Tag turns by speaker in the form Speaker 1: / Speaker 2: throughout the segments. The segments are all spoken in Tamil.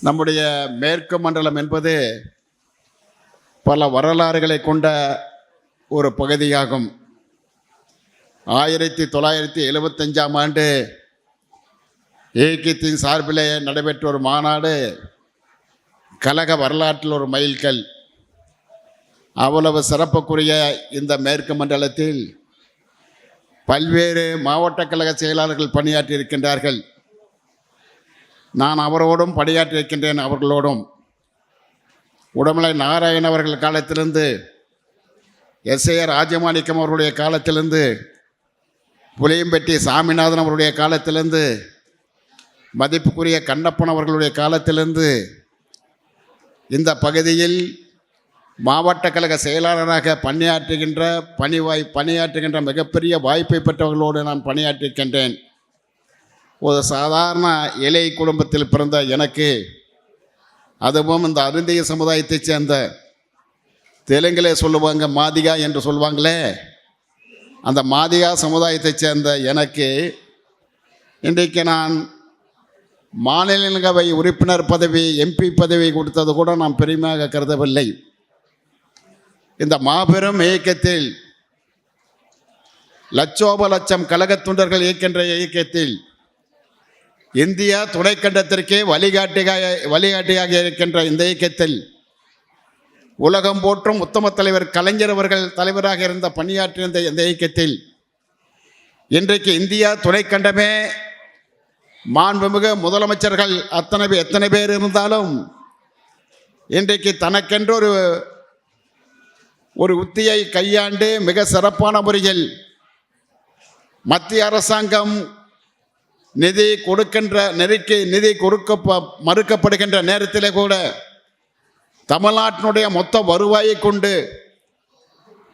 Speaker 1: நம்முடைய மேற்கு மண்டலம் என்பது பல வரலாறுகளை கொண்ட ஒரு பகுதியாகும். ஆயிரத்தி தொள்ளாயிரத்தி எழுபத்தஞ்சாம் ஆண்டு ஏக்கியத்தின் சார்பிலே நடைபெற்ற ஒரு மாநாடு கழக வரலாற்றில் ஒரு மைல்கல். அவ்வளவு சிறப்புக்குரிய இந்த மேற்கு மண்டலத்தில் பல்வேறு மாவட்ட கழக செயலாளர்கள் பணியாற்றி இருக்கின்றார்கள் நான் அவரோடும் பணியாற்றி இருக்கின்றேன் அவர்களோடும். உடமலை நாராயண் அவர்கள் காலத்திலிருந்து எஸ் ஏ ராஜமாணிக்கம் அவர்களுடைய காலத்திலிருந்து புளியம்பட்டி சாமிநாதன் அவருடைய காலத்திலிருந்து மதிப்புக்குரிய கண்ணப்பன் அவர்களுடைய காலத்திலிருந்து இந்த பகுதியில் மாவட்ட கழக செயலாளராக பணியாற்றுகின்ற பணிவாய் பணியாற்றுகின்ற மிகப்பெரிய வாய்ப்பை பெற்றவர்களோடு நான் பணியாற்றிருக்கின்றேன் ஒரு சாதாரண இலை குடும்பத்தில் பிறந்த எனக்கு அதுவும் இந்த அருந்திய சமுதாயத்தைச் சேர்ந்த தெலுங்கிலே சொல்லுவாங்க மாதிகா என்று சொல்லுவாங்களே அந்த மாதிகா சமுதாயத்தைச் சேர்ந்த எனக்கு இன்றைக்கு நான் மாநிலங்களவை உறுப்பினர் பதவி எம்பி பதவி கொடுத்தது கூட நான் பெருமையாக கருதவில்லை. இந்த மாபெரும் இயக்கத்தில் லட்சோப லட்சம் கழகத் தொண்டர்கள் இயக்கின்ற இயக்கத்தில் இந்தியா துணைக்கண்டத்திற்கே வழிகாட்டியாக வழிகாட்டியாக இருக்கின்ற இந்த இயக்கத்தில் உலகம் போற்றும் உத்தம தலைவர் கலைஞர் அவர்கள் தலைவராக இருந்த பணியாற்றியிருந்த இந்த இந்த இயக்கத்தில் இன்றைக்கு இந்தியா துணைக்கண்டமே மாண்புமிகு முதலமைச்சர்கள் அத்தனை எத்தனை பேர் இருந்தாலும் இன்றைக்கு தனக்கென்று ஒரு ஒரு உத்தியை கையாண்டு மிக சிறப்பான முறையில் மத்திய அரசாங்கம் நிதி கொடுக்கின்ற நெருக்கி நிதி கொடுக்க மறுக்கப்படுகின்ற நேரத்தில் கூட தமிழ்நாட்டினுடைய மொத்த வருவாயை கொண்டு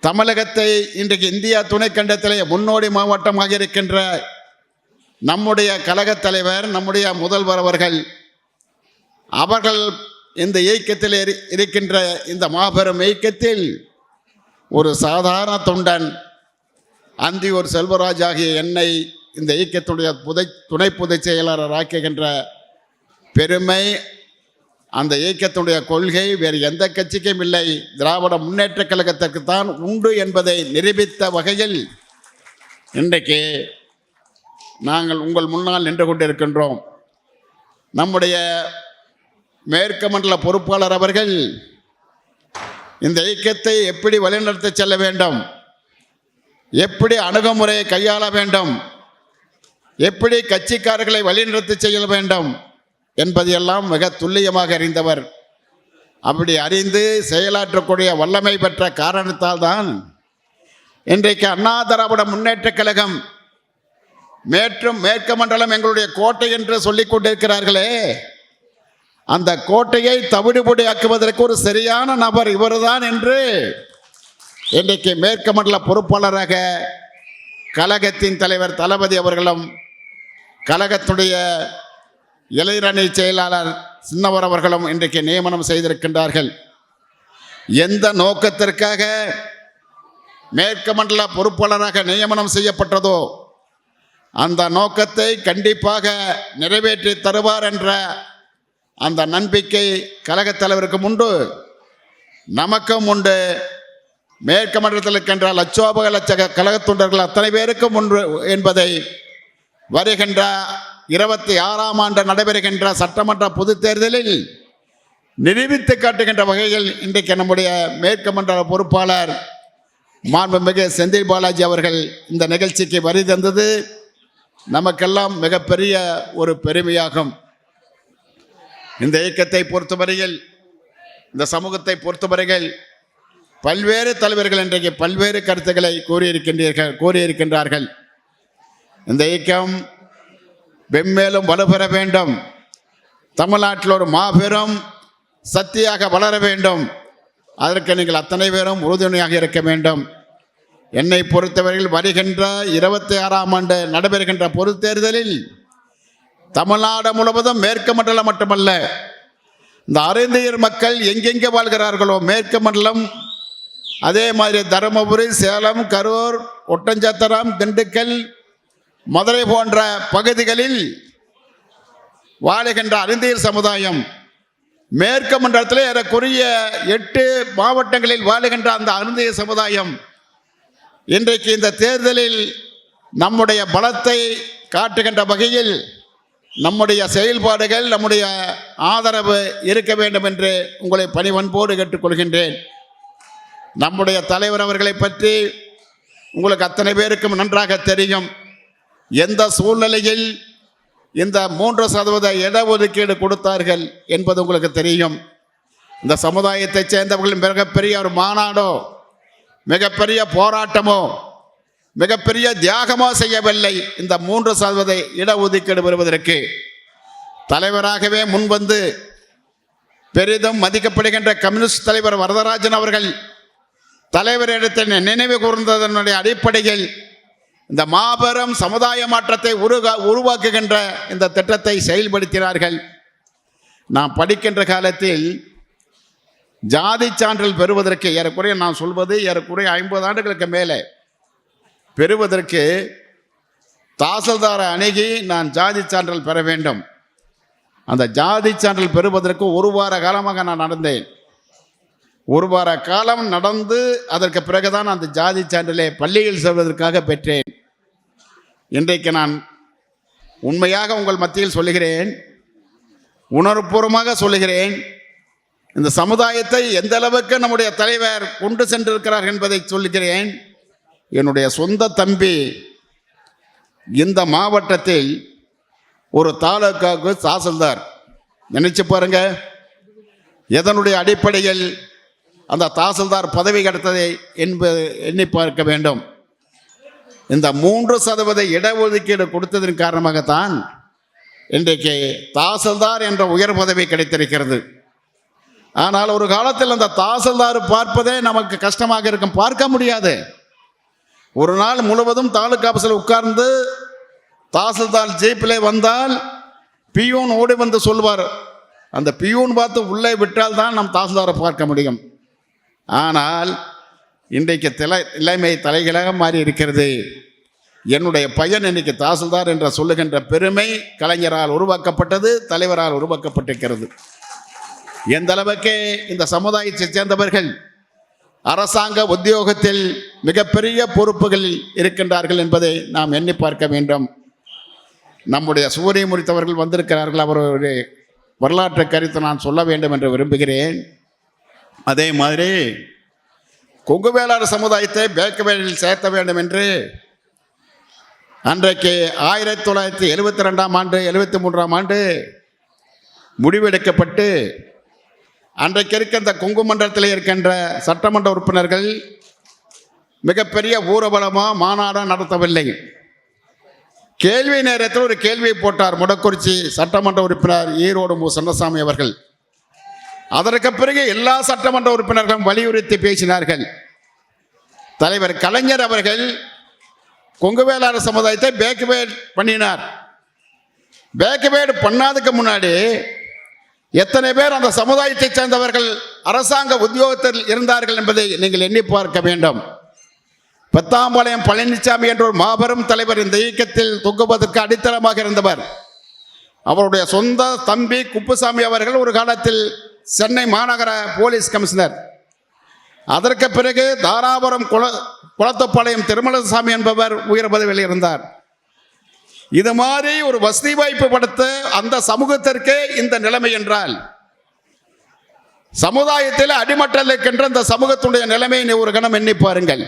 Speaker 1: தமிழகத்தை இன்றைக்கு இந்தியா துணைக்கண்டத்திலே முன்னோடி மாவட்டமாக இருக்கின்ற நம்முடைய கழகத் தலைவர் நம்முடைய முதல்வர் அவர்கள் அவர்கள் இந்த இயக்கத்தில் இரு- இருக்கின்ற இந்த மாபெரும் இயக்கத்தில் ஒரு சாதாரண தொண்டன் அந்தியூர் செல்வராஜ் ஆகிய என்னை இந்த இயக்கத்துடைய புதை துணை பொதுச் செயலாளர் ஆக்குகின்ற பெருமை அந்த இயக்கத்துடைய கொள்கை வேறு எந்த கட்சிக்கும் இல்லை. திராவிட முன்னேற்றக் கழகத்திற்கு தான் உண்டு என்பதை நிரூபித்த வகையில் இன்றைக்கு நாங்கள் உங்கள் முன்னால் நின்று கொண்டிருக்கின்றோம். நம்முடைய மேற்கு மண்டல பொறுப்பாளர் அவர்கள் இந்த இயக்கத்தை எப்படி வழிநடத்தி செல்ல வேண்டும்? எப்படி அணுகுமுறையை கையாள வேண்டும்? எப்படி கட்சிக்காரர்களை வழிநடத்தி செய்ய வேண்டும் என்பதையெல்லாம் மிக துல்லியமாக அறிந்தவர். அப்படி அறிந்து செயலாற்றக்கூடிய வல்லமை பெற்ற காரணத்தால் தான் இன்றைக்கு அண்ணா திராவிட முன்னேற்ற கழகம் மேற்றும் மேற்கு மண்டலம் எங்களுடைய கோட்டை என்று சொல்லிக் கொண்டிருக்கிறார்களே. அந்த கோட்டையை தவிடுபடியாக்குவதற்கு ஒரு சரியான நபர் இவர்தான் என்று இன்றைக்கு மேற்கு மண்டல பொறுப்பாளராக கழகத்தின் தலைவர் தளபதி அவர்களும் கழகத்துடைய இளைஞரணி செயலாளர் சின்னவர் அவர்களும் இன்றைக்கு நியமனம் செய்திருக்கின்றார்கள். எந்த நோக்கத்திற்காக மேற்கு மண்டல பொறுப்பாளராக நியமனம் செய்யப்பட்டதோ அந்த நோக்கத்தை கண்டிப்பாக நிறைவேற்றி தருவார் என்ற அந்த நம்பிக்கை கழகத் தலைவருக்கு உண்டு. நமக்கும் உண்டு. மேற்கு மண்டலத்தில் இருக்கின்ற லட்சோபக லட்ச கழகத் தொண்டர்கள் அத்தனை பேருக்கும் உண்டு என்பதை வருகின்ற இருபத்தி ஆறாம் ஆண்டு நடைபெறுகின்ற சட்டமன்ற பொதுத் தேர்தலில் நிரூபித்து காட்டுகின்ற வகையில் இன்றைக்கு நம்முடைய மேற்கு மண்டல பொறுப்பாளர் மாண்புமிகு செந்தில் பாலாஜி அவர்கள் இந்த நிகழ்ச்சிக்கு வரி தந்தது. நமக்கெல்லாம் மிகப்பெரிய ஒரு பெருமையாகும். இந்த இயக்கத்தை பொறுத்தவரையில் இந்த சமூகத்தை பொறுத்தவரையில் பல்வேறு தலைவர்கள் இன்றைக்கு பல்வேறு கருத்துக்களை கூறியிருக்கின்றீர்கள் கூறியிருக்கின்றார்கள். இந்த இயக்கம் வெம்மேலும் வலுப்பெற வேண்டும். தமிழ்நாட்டில் ஒரு மாபெரும் சக்தியாக வளர வேண்டும். அதற்கு நீங்கள் அத்தனை பேரும் உறுதுணையாக இருக்க வேண்டும். என்னை பொறுத்தவரையில் வருகின்ற இருபத்தி ஆறாம் ஆண்டு நடைபெறுகின்ற பொதுத் தேர்தலில் தமிழ்நாடு முழுவதும் மேற்கு மண்டலம் மட்டுமல்ல இந்த அருந்தியர் மக்கள் எங்கெங்கே வாழ்கிறார்களோ மேற்கு மண்டலம் அதே மாதிரி தருமபுரி சேலம் கரூர் ஒட்டஞ்சத்திரம் திண்டுக்கல் மதுரை போன்ற பகுதிகளில் வாழுகின்ற அருந்தியர் சமுதாயம் மேற்கு மண்டலத்தில் ஏறக்குரிய எட்டு மாவட்டங்களில் வாழுகின்ற அந்த அருந்திய சமுதாயம் இன்றைக்கு இந்த தேர்தலில் நம்முடைய பலத்தை காட்டுகின்ற வகையில் நம்முடைய செயல்பாடுகள் நம்முடைய ஆதரவு இருக்க வேண்டும் என்று உங்களை பணிவன்போடு கேட்டுக்கொள்கின்றேன். நம்முடைய தலைவர் அவர்களை பற்றி உங்களுக்கு அத்தனை பேருக்கும் நன்றாக தெரியும். எந்த சூழ்நிலையில் இந்த மூன்று சதவீத இடஒதுக்கீடு கொடுத்தார்கள் என்பது உங்களுக்கு தெரியும். இந்த சமுதாயத்தைச் சேர்ந்தவர்கள் மிகப்பெரிய ஒரு மாநாடோ மிகப்பெரிய போராட்டமோ மிகப்பெரிய தியாகமோ செய்யவில்லை. இந்த மூன்று சதவீத இடஒதுக்கீடு பெறுவதற்கு தலைவராகவே முன்வந்து பெரிதும் மதிக்கப்படுகின்ற கம்யூனிஸ்ட் தலைவர் வரதராஜன் அவர்கள் தலைவரிடத்தின் நினைவு கூர்ந்ததனுடைய அடிப்படையில் இந்த மாபெரும் சமுதாய மாற்றத்தை உருவா உருவாக்குகின்ற இந்த திட்டத்தை செயல்படுத்தினார்கள். நான் படிக்கின்ற காலத்தில் ஜாதி சான்றிதழ் பெறுவதற்கு ஏறக்குறைய நான் சொல்வது ஏறக்குறைய ஐம்பது ஆண்டுகளுக்கு மேலே பெறுவதற்கு தாசில்தாரை அணுகி நான் ஜாதி சான்றிதழ் பெற வேண்டும். அந்த ஜாதி சான்றிதழ் பெறுவதற்கு ஒரு வார காலமாக நான் நடந்தேன். ஒரு வார காலம் நடந்து அதற்கு பிறகுதான் அந்த ஜாதி சான்றிதழை பள்ளியில் செல்வதற்காக பெற்றேன். இன்றைக்கு நான் உண்மையாக உங்கள் மத்தியில் சொல்லுகிறேன் உணர்வுபூர்வமாக சொல்லுகிறேன் இந்த சமுதாயத்தை எந்த அளவுக்கு நம்முடைய தலைவர் கொண்டு சென்றிருக்கிறார் என்பதை சொல்லுகிறேன். என்னுடைய சொந்த தம்பி இந்த மாவட்டத்தில் ஒரு தாலுக்காவுக்கு தாசில்தார். நினைச்சு பாருங்க எதனுடைய அடிப்படையில் அந்த தாசில்தார் பதவி கிடைத்ததை என்பது எண்ணி பார்க்க வேண்டும். இந்த மூன்று சதவீத இடஒதுக்கீடு கொடுத்ததன் காரணமாகத்தான் இன்றைக்கு தாசில்தார் என்ற உயர் பதவி கிடைத்திருக்கிறது. ஆனால் ஒரு காலத்தில் அந்த தாசில்தார் பார்ப்பதே நமக்கு கஷ்டமாக இருக்கும். பார்க்க முடியாது. ஒரு நாள் முழுவதும் தாலுக்கா ஆஃபீஸில் உட்கார்ந்து தாசில்தார் ஜீப்பில் வந்தால் பியூன் ஓடி வந்து சொல்வார். அந்த பியூன் பார்த்து உள்ளே விட்டால் தான் நம் தாசில்தாரை பார்க்க முடியும். ஆனால் இன்றைக்கு தலை நிலைமை தலைகளாக மாறி இருக்கிறது. என்னுடைய பையன் இன்னைக்கு தாசில்தார் என்ற சொல்லுகின்ற பெருமை கலைஞரால் உருவாக்கப்பட்டது தலைவரால் உருவாக்கப்பட்டிருக்கிறது. எந்த அளவுக்கு இந்த சமுதாயத்தைச் சேர்ந்தவர்கள் அரசாங்க உத்தியோகத்தில் மிகப்பெரிய பொறுப்புகளில் இருக்கின்றார்கள் என்பதை நாம் எண்ணி பார்க்க வேண்டும். நம்முடைய சூரிய முறித்தவர்கள் வந்திருக்கிறார்கள் அவருடைய வரலாற்று கருத்தை நான் சொல்ல வேண்டும் என்று விரும்புகிறேன். அதே மாதிரி கொங்கு வேளாண் சமுதாயத்தை பேக்கவேலில் சேர்த்த வேண்டும் என்று அன்றைக்கு ஆயிரத்தி தொள்ளாயிரத்தி எழுபத்தி ரெண்டாம் ஆண்டு எழுபத்தி மூன்றாம் ஆண்டு முடிவெடுக்கப்பட்டு அன்றைக்கு இருக்க இந்த கொங்கு மண்டலத்தில் இருக்கின்ற சட்டமன்ற உறுப்பினர்கள் மிகப்பெரிய ஊர்வலமோ மாநாடோ நடத்தவில்லை. கேள்வி நேரத்தில் ஒரு கேள்வியை போட்டார். முடக்குறிச்சி சட்டமன்ற உறுப்பினர் ஈரோடு மு. சன்னசாமி அவர்கள். அதற்கு பிறகு எல்லா சட்டமன்ற உறுப்பினர்களும் வலியுறுத்தி பேசினார்கள். தலைவர் கலைஞர் அவர்கள் கொங்கு வேளாளர் சமுதாயத்தை பேக்குவேட் பண்ணினார். பேக்குவேட் பண்ணாதுக்கு முன்னாடி எத்தனை பேர் அந்த சமுதாயத்தைச் சேர்ந்தவர்கள் அரசாங்க உத்தியோகத்தில் இருந்தார்கள் என்பதை நீங்கள் எண்ணி பார்க்க வேண்டும். பத்தாம்பாளையம் பழனிசாமி என்ற ஒரு மாபெரும் தலைவர் இந்த இயக்கத்தில் தொங்குவதற்கு அடித்தளமாக இருந்தவர். அவருடைய சொந்த தம்பி குப்புசாமி அவர்கள் ஒரு காலத்தில் சென்னை மாநகர போலீஸ் கமிஷனர். அதற்கு பிறகு தாராபுரம் குள குளத்துப்பாளையம் திருமலசாமி என்பவர் உயர் பதவியில் இருந்தார். இது மாதிரி ஒரு வசதி வாய்ப்பு படுத்த அந்த சமூகத்திற்கே இந்த நிலைமை என்றால் சமுதாயத்தில் அடிமட்டல் இருக்கின்ற இந்த சமூகத்துடைய நிலைமையை ஒரு கணம் எண்ணி பாருங்கள்.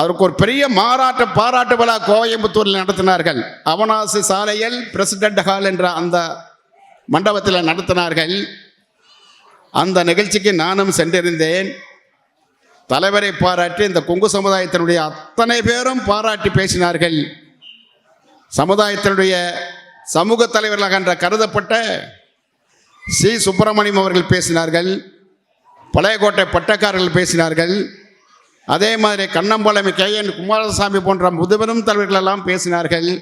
Speaker 1: அதற்கு ஒரு பெரிய மாறாட்ட பாராட்டு விழா கோயம்புத்தூரில் நடத்தினார்கள். அவனாசி சாலையில் பிரசிடென்ட் ஹால் என்ற அந்த மண்டபத்தில் நடத்தினார்கள். அந்த நிகழ்ச்சிக்கு நானும் சென்றிருந்தேன். தலைவரை பாராட்டி இந்த கொங்கு சமுதாயத்தினுடைய அத்தனை பேரும் பாராட்டி பேசினார்கள். சமுதாயத்தினுடைய சமூக தலைவர்களாக என்ற கருதப்பட்ட சி. சுப்பிரமணியம் அவர்கள் பேசினார்கள். பழையகோட்டை பட்டக்காரர்கள் பேசினார்கள். அதே மாதிரி கண்ணம்பாளையம் கே. என். குமாரசாமி போன்ற முதுபெரும் தலைவர்கள் எல்லாம் பேசினார்கள்.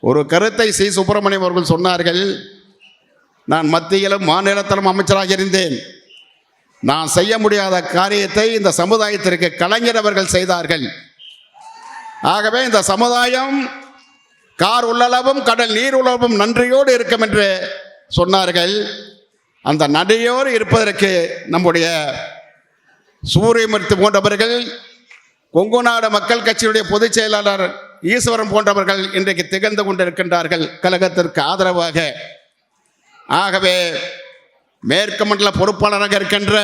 Speaker 1: ஒரு கருத்தை சி. சுப்பிரமணியம் அவர்கள் சொன்னார்கள். நான் மத்தியிலும் மாநிலத்திலும் அமைச்சராக இருந்தேன். நான் செய்ய முடியாத காரியத்தை இந்த சமுதாயத்திற்கு கலைஞர் அவர்கள் செய்தார்கள். ஆகவே இந்த சமுதாயம் கார் உள்ளளவும் கடல் நீர் உள்ளளவும் நன்றியோடு இருக்கும் என்று சொன்னார்கள். அந்த நடையோடு இருப்பதற்கு நம்முடைய சூரியமூர்த்தி போன்றவர்கள் கொங்கு நாடு மக்கள் கட்சியுடைய பொதுச் செயலாளர் ஈஸ்வரன் போன்றவர்கள் இன்றைக்கு திகழ்ந்து கொண்டிருக்கின்றார்கள். கழகத்திற்கு ஆதரவாக ஆகவே மேற்கு மண்டல பொறுப்பாளராக இருக்கின்ற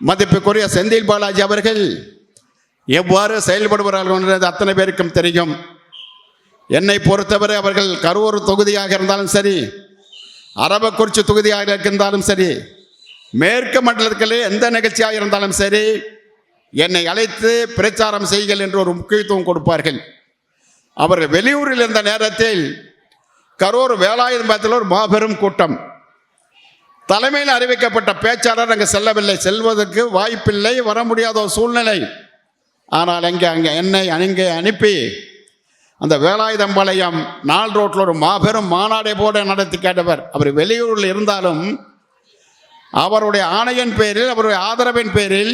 Speaker 1: மதிப்புக்குரிய செந்தில் பாலாஜி அவர்கள் எவ்வாறு செயல்படுவார்கள் என்றது அத்தனை பேருக்கும் தெரியும். என்னை பொறுத்தவரை அவர்கள் கரூர் தொகுதியாக இருந்தாலும் சரி அரபக்குறிச்சி தொகுதியாக இருந்தாலும் சரி மேற்கு மண்டலத்தில் எந்த நிகழ்ச்சியாக இருந்தாலும் சரி என்னை அழைத்து பிரச்சாரம் செய்கள் என்று ஒரு முக்கியத்துவம் கொடுப்பார்கள். அவர் வெளியூரில் இருந்த நேரத்தில் கரூர் வேலாயுதம்பத்தில் ஒரு மாபெரும் கூட்டம். தலைமையில் அறிவிக்கப்பட்ட பேச்சாளர் அங்கே செல்லவில்லை. செல்வதற்கு வாய்ப்பில்லை வர முடியாத ஒரு சூழ்நிலை. ஆனால் அங்கே அங்கே என்னை அங்கே அனுப்பி அந்த வேலாயுதம்பாளையம் நாள் ரோட்டில் ஒரு மாபெரும் மாநாடை போட நடத்தி கேட்டவர். அவர் வெளியூரில் இருந்தாலும் அவருடைய ஆணையின் பேரில் அவருடைய ஆதரவின் பேரில்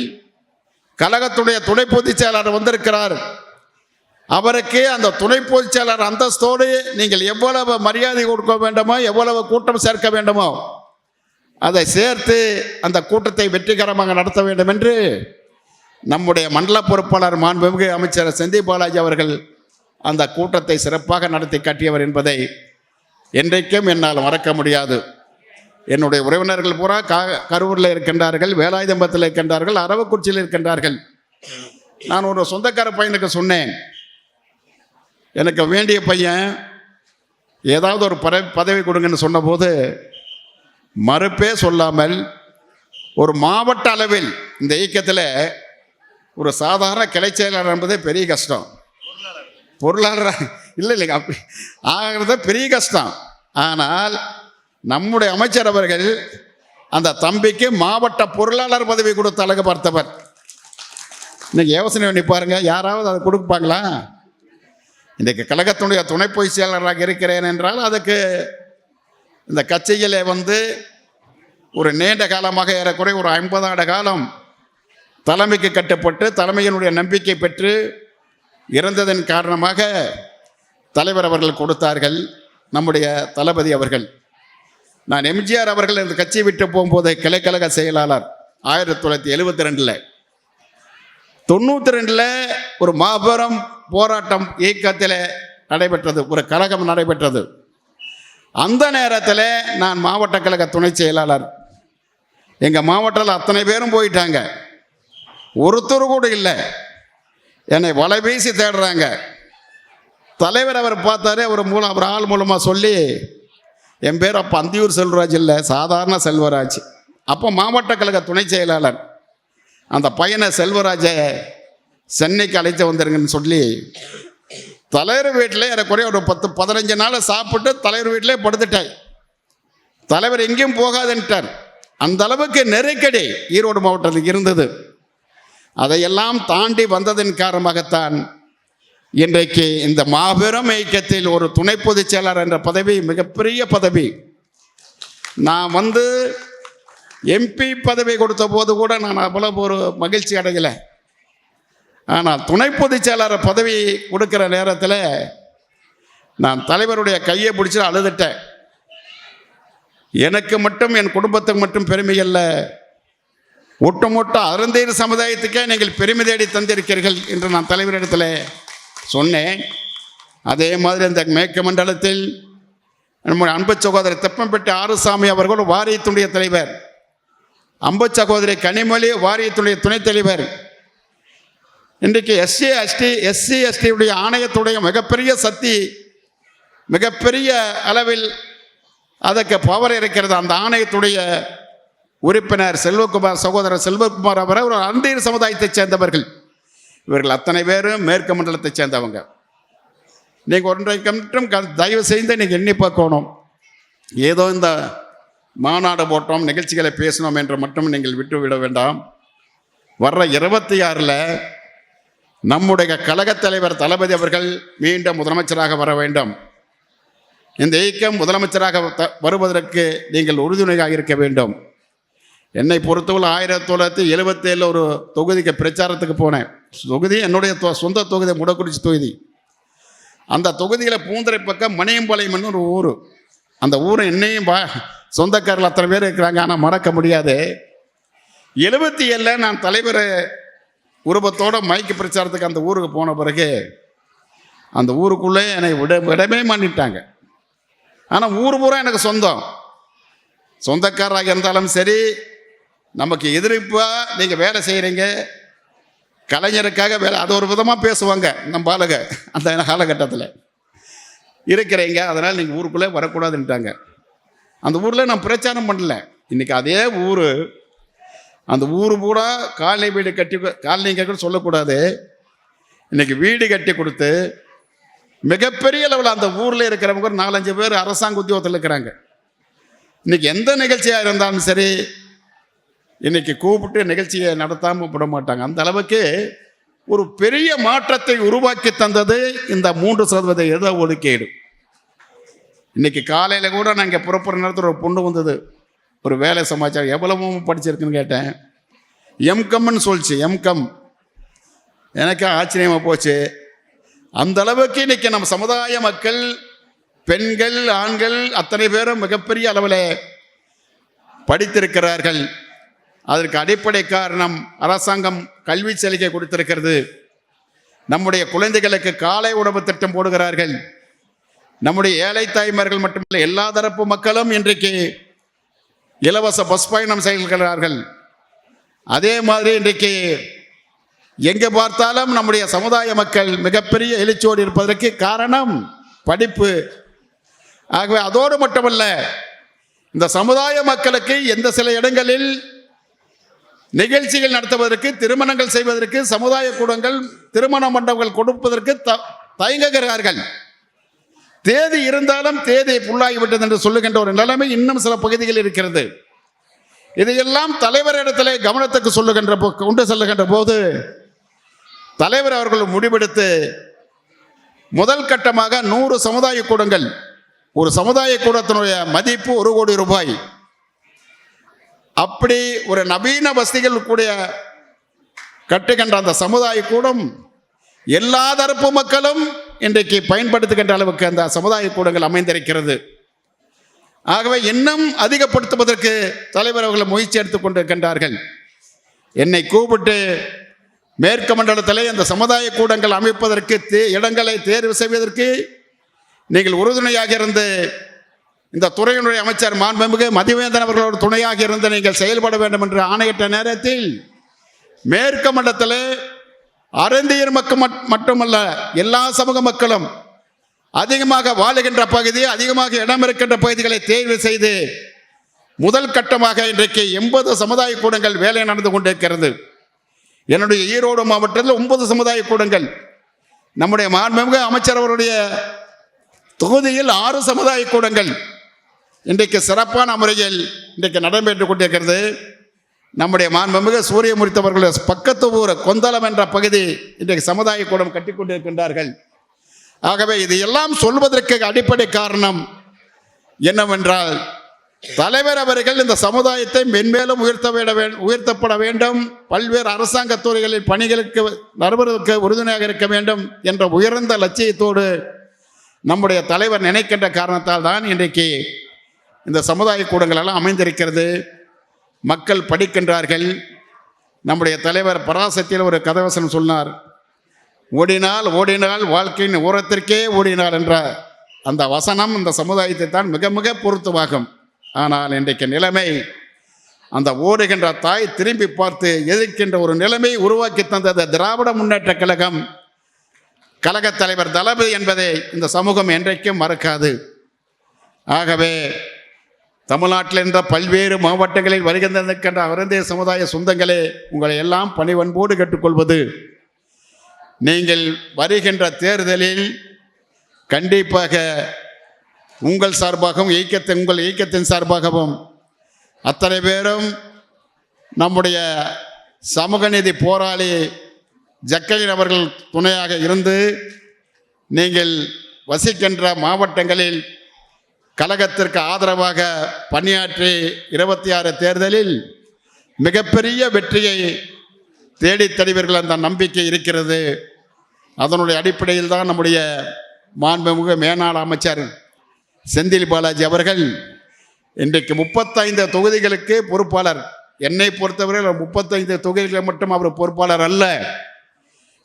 Speaker 1: கழகத்துடைய துணை பொதுச் செயலாளர் வந்திருக்கிறார். அவருக்கு அந்த துணை பொதுச் அந்தஸ்தோடு நீங்கள் எவ்வளவு மரியாதை கொடுக்க வேண்டுமோ எவ்வளவு கூட்டம் சேர்க்க வேண்டுமோ அதை சேர்த்து அந்த கூட்டத்தை வெற்றிகரமாக நடத்த வேண்டும் என்று நம்முடைய மண்டல பொறுப்பாளர் மாண்புமிகு அமைச்சர் செந்தில் பாலாஜி அவர்கள் அந்த கூட்டத்தை சிறப்பாக நடத்தி காட்டியவர் என்பதை என்றைக்கும் என்னால் மறக்க முடியாது. என்னுடைய உறவினர்கள் பூரா கா கரூரில் இருக்கின்றார்கள் வேலாயுதம்பத்தில் இருக்கின்றார்கள் அரவக்குறிச்சியில் இருக்கின்றார்கள். நான் ஒரு சொந்தக்கார பையனுக்கு சொன்னேன் எனக்கு வேண்டிய பையன் ஏதாவது ஒரு பர பதவி கொடுங்கன்னு சொன்னபோது மறுப்பே சொல்லாமல் ஒரு மாவட்ட அளவில் இந்த இயக்கத்தில் ஒரு சாதாரண கிளை செயலாளர் என்பதே பெரிய கஷ்டம். பொருளாளர் இல்லை இல்லைங்க அப்படி ஆகிறது பெரிய கஷ்டம். ஆனால் நம்முடைய அமைச்சர் அவர்கள் அந்த தம்பிக்கு மாவட்ட பொருளாளர் பதவி கொடுத்த அழகு பார்த்தவர். இன்னைக்கு யோசனை பண்ணி பாருங்க யாராவது அதை கொடுப்பாங்களா? இன்றைக்கு கழகத்தினுடைய துணை பொய் செயலாளராக இருக்கிறேன் என்றால் அதுக்கு இந்த கட்சியிலே வந்து ஒரு நீண்ட காலமாக ஏறக்குறைய ஒரு ஐம்பது ஆண்டு காலம் தலைமைக்கு கட்டுப்பட்டு தலைமையினுடைய நம்பிக்கை பெற்று இறந்ததன் காரணமாக தலைவர் அவர்கள் கொடுத்தார்கள் நம்முடைய தளபதி அவர்கள். நான் எம்ஜிஆர் அவர்கள் இந்த கட்சியை விட்டு போகும்போது கிளைக்கழக செயலாளர் ஆயிரத்தி தொள்ளாயிரத்தி எழுபத்தி ரெண்டில். தொண்ணூற்றி ரெண்டில் ஒரு மாபெரும் போராட்டம் இயக்கத்தில் நடைபெற்றது ஒரு கழகம் நடைபெற்றது. அந்த நேரத்தில் நான் மாவட்ட கழக துணை செயலாளர். எங்கள் மாவட்டத்தில் அத்தனை பேரும் போயிட்டாங்க. ஒருத்தர் கூட இல்லை. என்னை வலைபேசி தேடுறாங்க. தலைவர் அவர் பார்த்தாரு அவர் மூலம் அவர் ஆள் மூலமாக சொல்லி என் பேர் அப்போ அந்தியூர் செல்வராஜ் இல்லை சாதாரண செல்வராஜ். அப்போ மாவட்ட கழக துணை செயலாளர். அந்த பையனை செல்வராஜை சென்னைக்கு அழைத்து வந்துருங்கன்னு சொல்லி தலைவர் வீட்டில் ஏறக்குறைய ஒரு பத்து பதினஞ்சு நாள் சாப்பிட்டு தலைவர் வீட்டிலே படுத்துட்டேன் தலைவர் எங்கேயும் போகாதுன்ட்டார். அந்த அளவுக்கு நெருக்கடி ஈரோடு மாவட்டத்தில் இருந்தது. அதையெல்லாம் தாண்டி வந்ததன் காரணமாகத்தான் இன்றைக்கு இந்த மாபெரும் இயக்கத்தில் ஒரு துணை பொதுச் செயலாளர் என்ற பதவி மிகப்பெரிய பதவி. நான் வந்து எம்பி பதவி கொடுத்த போது கூட நான் அவ்வளவு ஒரு மகிழ்ச்சி அடையலை. ஆனால் துணை பொதுச் செயலாளர் பதவி கொடுக்குற நேரத்தில் நான் தலைவருடைய கையை பிடிச்சி அழுதுட்டேன். எனக்கு மட்டும் என் குடும்பத்துக்கு மட்டும் பெருமை அல்ல ஒட்டுமொட்ட அருந்தேர் சமுதாயத்துக்கே நீங்கள் பெருமை தேடி தந்திருக்கிறீர்கள் என்று நான் தலைவரிடத்தில் சொன்னேன். அதே மாதிரி இந்த மேற்கு மண்டலத்தில் நம்முடைய அன்பு சகோதரர் தெப்பம்பட்டி ஆறுசாமி அவர்கள் வாரியத்துடைய தலைவர். அம்பு சகோதரி கனிமொழி வாரியத்துடைய துணைத் தலைவர். இன்றைக்கு எஸ்சி எஸ்டி எஸ்சி எஸ்டியுடைய ஆணையத்துடைய மிகப்பெரிய சக்தி மிகப்பெரிய அளவில் அதற்கு பவர் இருக்கிறது. அந்த ஆணையத்துடைய உறுப்பினர் செல்வகுமார் சகோதரர் செல்வகுமார் அவர் ஒரு அந்தீர் சமுதாயத்தைச் சேர்ந்தவர்கள். இவர்கள் அத்தனை பேரும் மேற்கு மண்டலத்தைச் சேர்ந்தவங்க. நீங்கள் ஒன்றைக்கு மட்டும் க- தயவு செய்து நீங்கள் எண்ணி பார்க்கணும். ஏதோ இந்த மாநாடு போட்டோம் நிகழ்ச்சிகளை பேசினோம் என்று மட்டும் நீங்கள் விட்டு விட வேண்டாம். வர்ற இருபத்தி ஆறில் நம்முடைய கழகத் தலைவர் தளபதி அவர்கள் மீண்டும் முதலமைச்சராக வர வேண்டும். இந்த இயக்கம் முதலமைச்சராக வருவதற்கு நீங்கள் உறுதுணையாக இருக்க வேண்டும். என்னை பொறுத்தவரை ஆயிரத்தி தொள்ளாயிரத்தி எழுபத்தேழில் ஒரு தொகுதிக்கு பிரச்சாரத்துக்கு போனேன். தொகுதி என்னுடைய தொ- சொந்த தொகுதி முடக்குறிச்சி தொகுதி. அந்த தொகுதியில் பூந்தரை பக்கம் மணியம்பாளையம்னு ஒரு ஊர். அந்த ஊரை என்னையும் வா சொந்தக்காரர்கள் அத்தனை பேர் இருக்கிறாங்க ஆனால் மறக்க முடியாது. எழுபத்தி ஏழில் நான் தலைவர் உருவத்தோட மைக்கு பிரச்சாரத்துக்கு அந்த ஊருக்கு போன பிறகு அந்த ஊருக்குள்ளே என்னை விட விடமே மாட்டாங்க ஆனால் ஊர் பூரா எனக்கு சொந்தம். சொந்தக்காரராக இருந்தாலும் சரி நமக்கு எதிர்ப்பாக நீங்கள் வேலை செய்கிறீங்க கலைஞருக்காக வேலை அது ஒரு விதமாக பேசுவாங்க நம்ம ஆளுங்க அந்த காலகட்டத்தில். இருக்கிறீங்க அதனால் நீங்கள் ஊருக்குள்ளே வரக்கூடாதுன்ட்டாங்க. அந்த ஊரில் நான் பிரச்சாரம் பண்ணல. இன்றைக்கி அதே ஊர் அந்த ஊர் பூரா காலனி வீடு கட்டி காலனி கூட சொல்லக்கூடாது. இன்னைக்கு வீடு கட்டி கொடுத்து மிகப்பெரிய அளவில் அந்த ஊரில் இருக்கிறவங்க ஒரு நாலஞ்சு பேர் அரசாங்க உத்தியோகத்தில் இருக்கிறாங்க. இன்னைக்கு எந்த நிகழ்ச்சியாக இருந்தாலும் சரி இன்னைக்கு கூப்பிட்டு நிகழ்ச்சியை நடத்தாமல் விட மாட்டாங்க. அந்த அளவுக்கு ஒரு பெரிய மாற்றத்தை உருவாக்கி தந்தது இந்த மூன்று சதவீத இட ஒதுக்கீடு இன்னைக்கு காலையில் கூட நான் இங்கே புறப்புற நேரத்தில் ஒரு பொண்ணு வந்தது. ஒரு வேலை சமாச்சாரம் எவ்வளவு படிச்சிருக்குன்னு கேட்டேன். எம்கம்னு சொல்லிச்சு எம்கம் எனக்கு ஆச்சரியமாக போச்சு. அந்த அளவுக்கு இன்னைக்கு நம்ம சமுதாய மக்கள் பெண்கள் ஆண்கள் அத்தனை பேரும் மிகப்பெரிய அளவில் படித்திருக்கிறார்கள். அதற்கு அடிப்படை காரணம் அரசாங்கம் கல்வி சலுகை கொடுத்திருக்கிறது. நம்முடைய குழந்தைகளுக்கு காலை உணவு திட்டம் போடுகிறார்கள். நம்முடைய ஏழை தாய்மார்கள் மட்டுமல்ல எல்லா தரப்பு மக்களும் இன்றைக்கு இலவச பஸ் பயணம் செய்கிறார்கள். அதே மாதிரி இன்றைக்கு எங்கே பார்த்தாலும் நம்முடைய சமுதாய மக்கள் மிகப்பெரிய எழுச்சியோடு இருப்பதற்கு காரணம் படிப்பு. ஆகவே அதோடு மட்டுமல்ல இந்த சமுதாய மக்களுக்கு எந்த சில இடங்களில் நிகழ்ச்சிகள் நடத்துவதற்கு திருமணங்கள் செய்வதற்கு சமுதாய கூடங்கள் திருமண மண்டபங்கள் கொடுப்பதற்கு த தயங்குகிறார்கள். தேதி இருந்தாலும் தேதி புல்லாகிவிட்டது என்று சொல்லுகின்ற ஒரு நிலைமை இன்னும் சில பகுதிகளில் இருக்கிறது. இதையெல்லாம் தலைவரிடத்திலே கவனத்துக்கு சொல்லுகின்ற போ கொண்டு செல்லுகின்ற போது தலைவர் அவர்கள் முடிவெடுத்து முதல் கட்டமாக நூறு சமுதாய கூடங்கள் ஒரு சமுதாய கூடத்தினுடைய மதிப்பு ஒரு கோடி ரூபாய். அப்படி ஒரு நவீன வசதிகள் கூடிய கட்டுகின்ற அந்த சமுதாய கூடம் எல்லா தரப்பு மக்களும் இன்றைக்கு பயன்படுத்துகின்ற அளவுக்கு அந்த சமுதாய கூடங்கள் அமைந்திருக்கிறது. ஆகவே இன்னும் அதிகப்படுத்துவதற்கு தலைவர் அவர்கள் முயற்சி எடுத்துக் கொண்டிருக்கின்றார்கள். என்னை கூப்பிட்டு மேற்கு மண்டலத்திலே அந்த சமுதாய கூடங்கள் அமைப்பதற்கு தே இடங்களை தேர்வு செய்வதற்கு நீங்கள் உறுதுணையாக இருந்து இந்த துறையினுடைய அமைச்சர் மாண்புமிகு மதிவேந்தன் அவர்களோடு துணையாக இருந்து நீங்கள் செயல்பட வேண்டும் என்று ஆணையிட்ட நேரத்தில் மேற்கு மண்டலத்தில் அருந்தியர் மக்கள் மட்- மட்டுமல்ல எல்லா சமூக மக்களும் அதிகமாக வாழுகின்ற பகுதி அதிகமாக இடம் இருக்கின்ற பகுதிகளை தேர்வு செய்து முதல் கட்டமாக இன்றைக்கு எண்பது சமுதாய கூடங்கள் வேலை நடந்து கொண்டிருக்கிறது. என்னுடைய ஈரோடு மாவட்டத்தில் ஒன்பது சமுதாய கூடங்கள். நம்முடைய மாண்புமிகு அமைச்சர் அவருடைய தொகுதியில் ஆறு சமுதாய கூடங்கள் இன்றைக்கு சிறப்பான முறையில் இன்றைக்கு நடைபெற்று கொண்டிருக்கிறது. நம்முடைய மாண்புமிகு சூரியமூர்த்தி பக்கத்து ஊர் கொந்தளம் என்ற பகுதி இன்றைக்கு சமுதாய கூடம் கட்டி கொண்டிருக்கின்றார்கள் ஆகவே இது எல்லாம் சொல்வதற்கு அடிப்படை காரணம் என்னவென்றால் தலைவர் அவர்கள் இந்த சமுதாயத்தை மென்மேலும் உயர்த்த விட உயர்த்தப்பட வேண்டும். பல்வேறு அரசாங்க துறைகளில் பணிகளுக்கு வருவதற்கு உறுதுணையாக இருக்க வேண்டும் என்ற உயர்ந்த லட்சியத்தோடு நம்முடைய தலைவர் நினைக்கின்ற காரணத்தால் தான் இன்றைக்கு இந்த சமுதாய கூடங்கள் எல்லாம் அமைந்திருக்கிறது. மக்கள் படிக்கின்றார்கள். நம்முடைய தலைவர் பராசக்தியில் ஒரு கதவசனம் சொன்னார். ஓடினால் ஓடினால் வாழ்க்கையின் ஓரத்திற்கே ஓடினார் என்ற அந்த வசனம் இந்த சமுதாயத்தை தான் மிக மிக பொருத்தமாகும். ஆனால் இன்றைக்கு நிலைமை அந்த ஓடுகின்ற தாய் திரும்பி பார்த்து எதிர்க்கின்ற ஒரு நிலைமை உருவாக்கி தந்தது திராவிட முன்னேற்ற கழகம். கழகத் தலைவர் தளபதி என்பதை இந்த சமூகம் என்றைக்கும் மறக்காது. ஆகவே தமிழ்நாட்டில் என்ற பல்வேறு மாவட்டங்களில் வருகின்ற அவரந்தே சமுதாய சொந்தங்களே உங்களை எல்லாம் பணிவன்போடு கேட்டுக்கொள்வது. நீங்கள் வருகின்ற தேர்தலில் கண்டிப்பாக உங்கள் சார்பாகவும் இயக்கத்தின் உங்கள் இயக்கத்தின் சார்பாகவும் அத்தனை பேரும் நம்முடைய சமூக நீதி போராளி ஜக்கையன் அவர்கள் துணையாக இருந்து நீங்கள் வசிக்கின்ற மாவட்டங்களில் கழகத்திற்கு ஆதரவாக பணியாற்றி இருபத்தி ஆறு தேர்தலில் மிகப்பெரிய வெற்றியை தேடித் தருவீர்கள் அந்த நம்பிக்கை இருக்கிறது. அதனுடைய அடிப்படையில் தான் நம்முடைய மாண்புமிகு மேனாள் அமைச்சர் செந்தில் பாலாஜி அவர்கள் இன்றைக்கு முப்பத்தைந்து தொகுதிகளுக்கு பொறுப்பாளர். என்னை பொறுத்தவரை முப்பத்தைந்து தொகுதிகள் மட்டும் அவர் பொறுப்பாளர் அல்ல.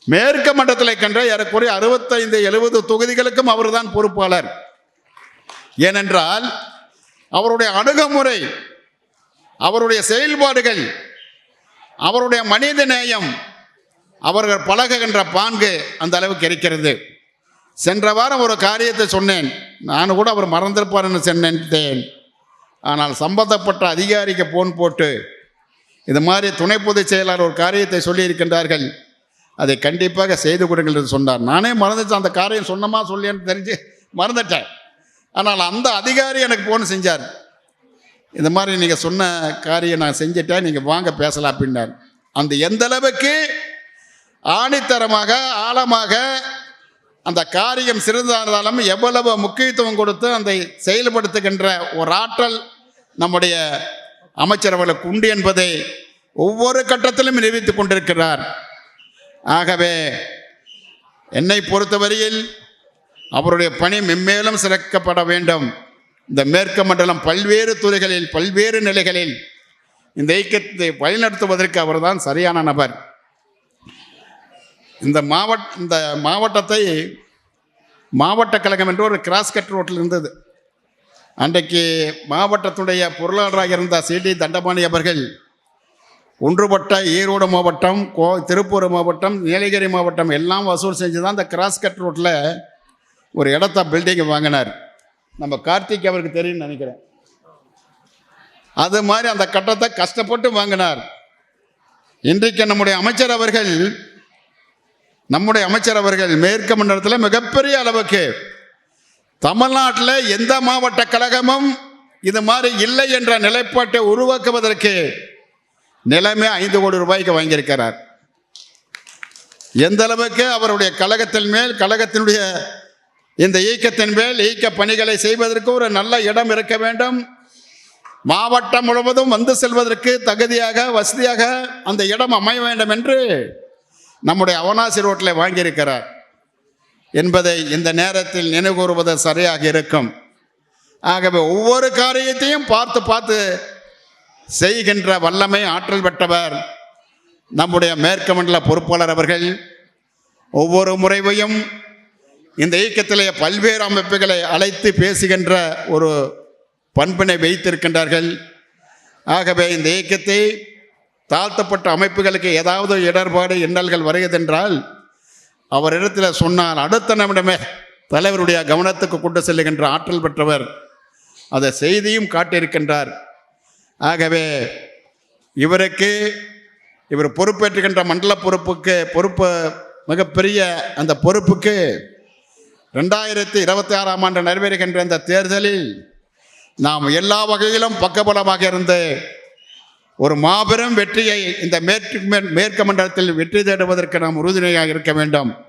Speaker 1: மேற்கு மண்டலத்தில் கண்ட ஏறக்குறைய அறுபத்தைந்து எழுபது தொகுதிகளுக்கும் அவர்தான் பொறுப்பாளர். ஏனென்றால் அவருடைய அணுகுமுறை அவருடைய செயல்பாடுகள் அவருடைய மனித நேயம் அவர்கள் பழகுகின்ற பாங்கு அந்த அளவுக்கு இருக்கிறது. சென்ற வாரம் ஒரு காரியத்தை சொன்னேன். நான் கூட அவர் மறந்திருப்பார்னு சொன்னேன் ஆனால் சம்பந்தப்பட்ட அதிகாரிக்கு போன் போட்டு இது மாதிரி துணை பொதுச் செயலாளர் ஒரு காரியத்தை சொல்லியிருக்கின்றார்கள். அதை கண்டிப்பாக செய்து கொடுங்கள் என்று சொன்னார். நானே மறந்துச்சு அந்த காரியம் சொன்னமா சொல்லியன்னு தெரிஞ்சு மறந்துட்டேன். ஆனால் அந்த அதிகாரி எனக்கு போன் செஞ்சார். இந்த மாதிரி நீங்கள் சொன்ன காரியம் நான் செஞ்சுட்டேன் நீங்கள் வாங்க பேசலாம் அப்படின்னார். அந்த எந்த அளவுக்கு ஆணித்தரமாக ஆழமாக அந்த காரியம் சிறந்தாலும் எவ்வளவு முக்கியத்துவம் கொடுத்து அந்த செயல்படுத்துகின்ற ஒரு ஆற்றல் நம்முடைய அமைச்சரவர்களுக்கு உண்டு என்பதை ஒவ்வொரு கட்டத்திலும் நிரூபித்து கொண்டிருக்கிறார். ஆகவே என்னை பொறுத்தவரையில் அவருடைய பணி மென்மேலும் சிறக்கப்பட வேண்டும். இந்த மேற்கு மண்டலம் பல்வேறு துறைகளில் பல்வேறு நிலைகளில் இந்த இயக்கத்தை வழிநடத்துவதற்கு அவர்தான் சரியான நபர். இந்த மாவட்ட இந்த மாவட்டத்தை மாவட்ட கழகம் என்று ஒரு கிராஸ் கட் ரோட்டில் இருந்தது. அன்றைக்கு மாவட்டத்துடைய பொருளாளராக இருந்த சிடி தண்டபாணி அவர்கள் ஒன்றுபட்ட ஈரோடு மாவட்டம் கோ திருப்பூர் மாவட்டம் நீலகிரி மாவட்டம் எல்லாம் வசூல் செஞ்சு தான் இந்த கிராஸ் கட் ரோட்டில் ஒரு இடத்த பில்டிங்கை வாங்கினார். நம்ம கார்த்திக் அவருக்கு தெரியும்னு நினைக்கிறேன். அது மாதிரி அந்த கட்டத்தை கஷ்டப்பட்டு வாங்கினார். இன்றைக்கு நம்முடைய அமைச்சர் அவர்கள் நம்முடைய அமைச்சர் அவர்கள் மேற்கு மண்டலத்தில் மிகப்பெரிய அளவுக்கு தமிழ்நாட்டில் எந்த மாவட்ட கழகமும் இது மாதிரி இல்லை என்ற நிலைப்பாட்டை உருவாக்குவதற்கு நிலைமை ஐந்து கோடி ரூபாய்க்கு வாங்கியிருக்கிறார். எந்த அளவுக்கு அவருடைய கழகத்தின் மேல் கழகத்தினுடைய இந்த இயக்கத்தின் மேல் இயக்க பணிகளை செய்வதற்கு ஒரு நல்ல இடம் இருக்க வேண்டும். மாவட்டம் முழுவதும் வந்து செல்வதற்கு தகுதியாக வசதியாக அந்த இடம் அமைய வேண்டும் என்று நம்முடைய அவனாசி ரோட்டில் வாங்கியிருக்கிறார். என்பதை இந்த நேரத்தில் நினைவுகூறுவது சரியாக இருக்கும். ஆகவே ஒவ்வொரு காரியத்தையும் பார்த்து பார்த்து செய்கின்ற வல்லமை ஆற்றல் பெற்றவர் நம்முடைய மேற்கு மண்டல பொறுப்பாளர் அவர்கள் ஒவ்வொரு முறைவையும் இந்த இயக்கத்திலே பல்வேறு அமைப்புகளை அழைத்து பேசுகின்ற ஒரு பண்பினை வைத்திருக்கின்றார்கள். ஆகவே இந்த இயக்கத்தை தாழ்த்தப்பட்ட அமைப்புகளுக்கு ஏதாவது இடர்பாடு இன்னல்கள் வருகிறதென்றால் அவரிடத்தில் சொன்னால் அடுத்த நிமிடமே தலைவருடைய கவனத்துக்கு கொண்டு செல்லுகின்ற ஆற்றல் பெற்றவர் அதை செய்தியும் காட்டியிருக்கின்றார். ஆகவே இவருக்கு இவர் பொறுப்பேற்றுகின்ற மண்டல பொறுப்புக்கு பொறுப்பு மிகப்பெரிய அந்த பொறுப்புக்கு ரெண்டாயிரத்தி இருபத்தி ஆறாம் ஆண்டு நிறைவேறுகின்ற இந்த தேர்தலில் நாம் எல்லா வகையிலும் பக்கபலமாக இருந்து ஒரு மாபெரும் வெற்றியை இந்த மேற்கு மே- மேற்கு மண்டலத்தில் வெற்றி தேடுவதற்கு நாம் உறுதுணையாக இருக்க வேண்டும்.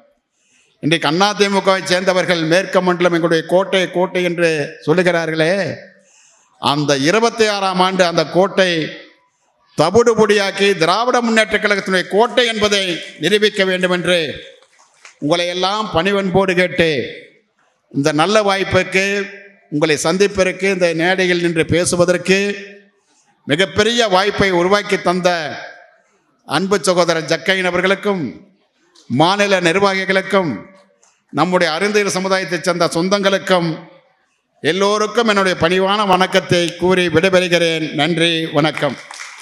Speaker 1: இன்றைக்கு அதிமுகவை சேர்ந்தவர்கள் மேற்கு மண்டலம் எங்களுடைய கோட்டை கோட்டை என்று சொல்லுகிறார்களே அந்த இருபத்தி ஆறாம் ஆண்டு அந்த கோட்டை தபுடுபுடியாக்கி திராவிட முன்னேற்ற கழகத்தினுடைய கோட்டை என்பதை நிரூபிக்க வேண்டும் என்று உங்களை எல்லாம் பணிவன்போடு கேட்டு இந்த நல்ல வாய்ப்புக்கு உங்களை சந்திப்பதற்கு இந்த மேடையில் நின்று பேசுவதற்கு மிகப்பெரிய வாய்ப்பை உருவாக்கி தந்த அன்பு சகோதரர் ஜக்கையன் அவர்களுக்கும் மாநில நிர்வாகிகளுக்கும் நம்முடைய அருந்தீர் சமுதாயத்தைச் சேர்ந்த சொந்தங்களுக்கும் எல்லோருக்கும் என்னுடைய பணிவான வணக்கத்தை கூறி விடைபெறுகிறேன். நன்றி வணக்கம்.